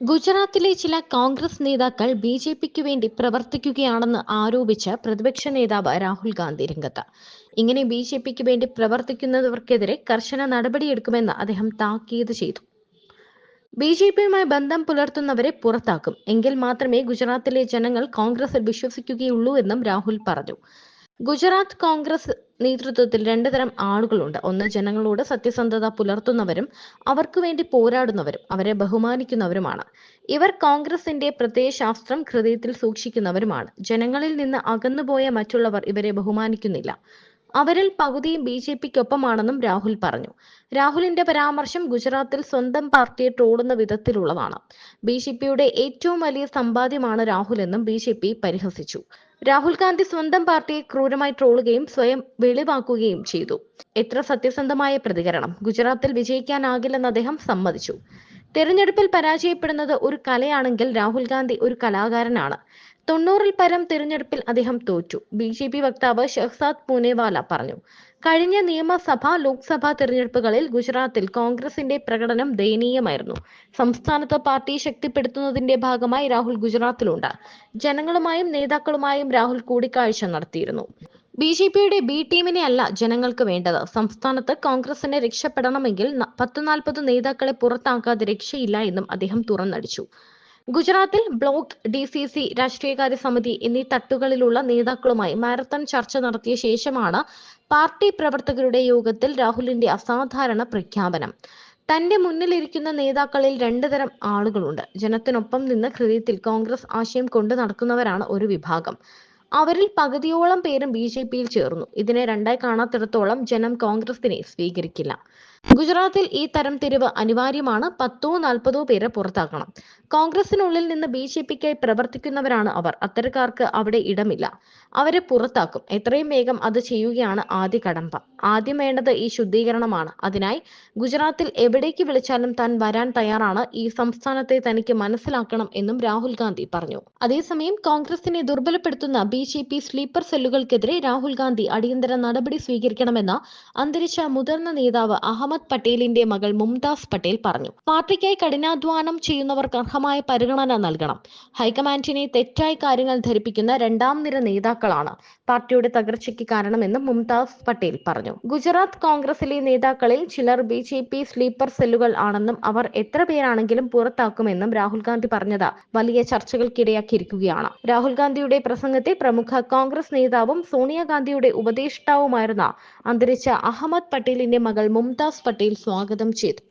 ഗുജറാത്തിലെ ചില കോൺഗ്രസ് നേതാക്കൾ ബി ജെ പിക്ക് വേണ്ടി പ്രവർത്തിക്കുകയാണെന്ന് ആരോപിച്ച് പ്രതിപക്ഷ നേതാവ് രാഹുൽ ഗാന്ധി രംഗത്ത്. ഇങ്ങനെ ബി ജെ പിക്ക് വേണ്ടി പ്രവർത്തിക്കുന്നവർക്കെതിരെ കർശന നടപടിയെടുക്കുമെന്ന് അദ്ദേഹം താക്കീത് ചെയ്തു. ബി ജെ പിയുമായി ബന്ധം പുലർത്തുന്നവരെ പുറത്താക്കും. എങ്കിൽ മാത്രമേ ഗുജറാത്തിലെ ജനങ്ങൾ കോൺഗ്രസിൽ വിശ്വസിക്കുകയുള്ളൂ എന്നും രാഹുൽ പറഞ്ഞു. ഗുജറാത്ത് കോൺഗ്രസ് നേതൃത്വത്തിൽ രണ്ടു തരം ആളുകളുണ്ട്. ഒന്ന് ജനങ്ങളോട് സത്യസന്ധത പുലർത്തുന്നവരും അവർക്ക് വേണ്ടി പോരാടുന്നവരും അവരെ ബഹുമാനിക്കുന്നവരുമാണ്. ഇവർ കോൺഗ്രസിന്റെ പ്രത്യയശാസ്ത്രം ഹൃദയത്തിൽ സൂക്ഷിക്കുന്നവരുമാണ്. ജനങ്ങളിൽ നിന്ന് അകന്നുപോയ മറ്റുള്ളവർ ഇവരെ ബഹുമാനിക്കുന്നില്ല. അവരിൽ പകുതിയും ബി ജെ പിക്കൊപ്പമാണെന്നും രാഹുൽ പറഞ്ഞു. രാഹുലിന്റെ പരാമർശം ഗുജറാത്തിൽ സ്വന്തം പാർട്ടിയെ ട്രോളുന്ന വിധത്തിലുള്ളതാണ്. ബി ജെ പിയുടെ ഏറ്റവും വലിയ സമ്പാദ്യമാണ് രാഹുൽ എന്നും ബി ജെ പി പരിഹസിച്ചു. രാഹുൽ ഗാന്ധി സ്വന്തം പാർട്ടിയെ ക്രൂരമായി ട്രോളുകയും സ്വയം വെളിവാക്കുകയും ചെയ്തു. എത്ര സത്യസന്ധമായ പ്രതികരണം. ഗുജറാത്തിൽ വിജയിക്കാനാകില്ലെന്ന് അദ്ദേഹം സമ്മതിച്ചു. തെരഞ്ഞെടുപ്പിൽ പരാജയപ്പെടുന്നത് ഒരു കലയാണെങ്കിൽ രാഹുൽ ഗാന്ധി ഒരു കലാകാരനാണ്. തൊണ്ണൂറിൽ പരം തിരഞ്ഞെടുപ്പിൽ അദ്ദേഹം തോറ്റു. ബി ജെ പി വക്താവ് ഷെഹ്സാദ് പൂനെവാല പറഞ്ഞു. കഴിഞ്ഞ നിയമസഭ ലോക്സഭാ തിരഞ്ഞെടുപ്പുകളിൽ ഗുജറാത്തിൽ കോൺഗ്രസിന്റെ പ്രകടനം ദയനീയമായിരുന്നു. സംസ്ഥാനത്ത് പാർട്ടി ശക്തിപ്പെടുത്തുന്നതിന്റെ ഭാഗമായി രാഹുൽ ഗുജറാത്തിലുണ്ട്. ജനങ്ങളുമായും നേതാക്കളുമായും രാഹുൽ കൂടിക്കാഴ്ച നടത്തിയിരുന്നു. ബി ജെ പിയുടെ ബി ടീമിനെ അല്ല ജനങ്ങൾക്ക് വേണ്ടത്. സംസ്ഥാനത്ത് കോൺഗ്രസിനെ രക്ഷപ്പെടണമെങ്കിൽ പത്ത് നാൽപ്പത് നേതാക്കളെ പുറത്താക്കാതെ രക്ഷയില്ല എന്നും അദ്ദേഹം തുറന്നടിച്ചു. ഗുജറാത്തിൽ ബ്ലോക്ക് ഡി സി സി രാഷ്ട്രീയകാര്യ സമിതി എന്നീ തട്ടുകളിലുള്ള നേതാക്കളുമായി മാരത്തൺ ചർച്ച നടത്തിയ ശേഷമാണ് പാർട്ടി പ്രവർത്തകരുടെ യോഗത്തിൽ രാഹുലിന്റെ അസാധാരണ പ്രഖ്യാപനം. തന്റെ മുന്നിലിരിക്കുന്ന നേതാക്കളിൽ രണ്ടു തരം ആളുകളുണ്ട്. ജനത്തിനൊപ്പം നിന്ന് ഹൃദയത്തിൽ കോൺഗ്രസ് ആശയം കൊണ്ടു നടക്കുന്നവരാണ് ഒരു വിഭാഗം. അവരിൽ പകുതിയോളം പേരും ബി ജെ പിയിൽ ചേർന്നു. ഇതിനെ രണ്ടായി കാണാത്തിടത്തോളം ജനം കോൺഗ്രസിനെ സ്വീകരിക്കില്ല. ഗുജറാത്തിൽ ഈ തരം തിരിവ് അനിവാര്യമാണ്. പത്തോ നാൽപ്പതോ പേരെ പുറത്താക്കണം. കോൺഗ്രസിനുള്ളിൽ നിന്ന് ബി ജെ പിക്കായി പ്രവർത്തിക്കുന്നവരാണ് അവർ. അത്തരക്കാർക്ക് അവിടെ ഇടമില്ല. അവരെ പുറത്താക്കും. എത്രയും വേഗം അത് ചെയ്യുകയാണ് ആദ്യ കടമ്പ. ആദ്യം വേണ്ടത് ഈ ശുദ്ധീകരണമാണ്. അതിനായി ഗുജറാത്തിൽ എവിടേക്ക് വിളിച്ചാലും താൻ വരാൻ തയ്യാറാണ്. ഈ സംസ്ഥാനത്തെ തനിക്ക് മനസ്സിലാക്കണം എന്നും രാഹുൽ ഗാന്ധി പറഞ്ഞു. അതേസമയം കോൺഗ്രസിനെ ദുർബലപ്പെടുത്തുന്ന ബി ജെ പി സ്ലീപ്പർ സെല്ലുകൾക്കെതിരെ രാഹുൽ ഗാന്ധി അടിയന്തര നടപടി സ്വീകരിക്കണമെന്ന് അന്തരിച്ച മുതിർന്ന നേതാവ് അഹമ്മദ് പട്ടേലിന്റെ മകൾ മുംതാസ് പട്ടേൽ പറഞ്ഞു. പാർട്ടിക്കായി കഠിനാധ്വാനം ചെയ്യുന്നവർക്ക് അർഹമായ പരിഗണന നൽകണം. ഹൈക്കമാൻഡിനെ തെറ്റായ കാര്യങ്ങൾ ധരിപ്പിക്കുന്ന രണ്ടാം നിര നേതാക്കളാണ് പാർട്ടിയുടെ തകർച്ചയ്ക്ക് കാരണമെന്നും മുംതാസ് പട്ടേൽ പറഞ്ഞു. ഗുജറാത്ത് കോൺഗ്രസിലെ നേതാക്കളിൽ ചിലർ ബി ജെ പി സ്ലീപ്പർ സെല്ലുകൾ ആണെന്നും അവർ എത്ര പേരാണെങ്കിലും പുറത്താക്കുമെന്നും രാഹുൽ ഗാന്ധി പറഞ്ഞത് വലിയ ചർച്ചകൾക്കിടയാക്കിയിരിക്കുകയാണ്. രാഹുൽ ഗാന്ധിയുടെ പ്രസംഗത്തെ പ്രമുഖ കോൺഗ്രസ് നേതാവും സോണിയാഗാന്ധിയുടെ ഉപദേഷ്ടാവുമായിരുന്ന അന്തരിച്ച അഹമ്മദ് പട്ടേലിന്റെ മകൾ മുംതാസ് പട്ടേൽ സ്വാഗതം ചെയ്തു.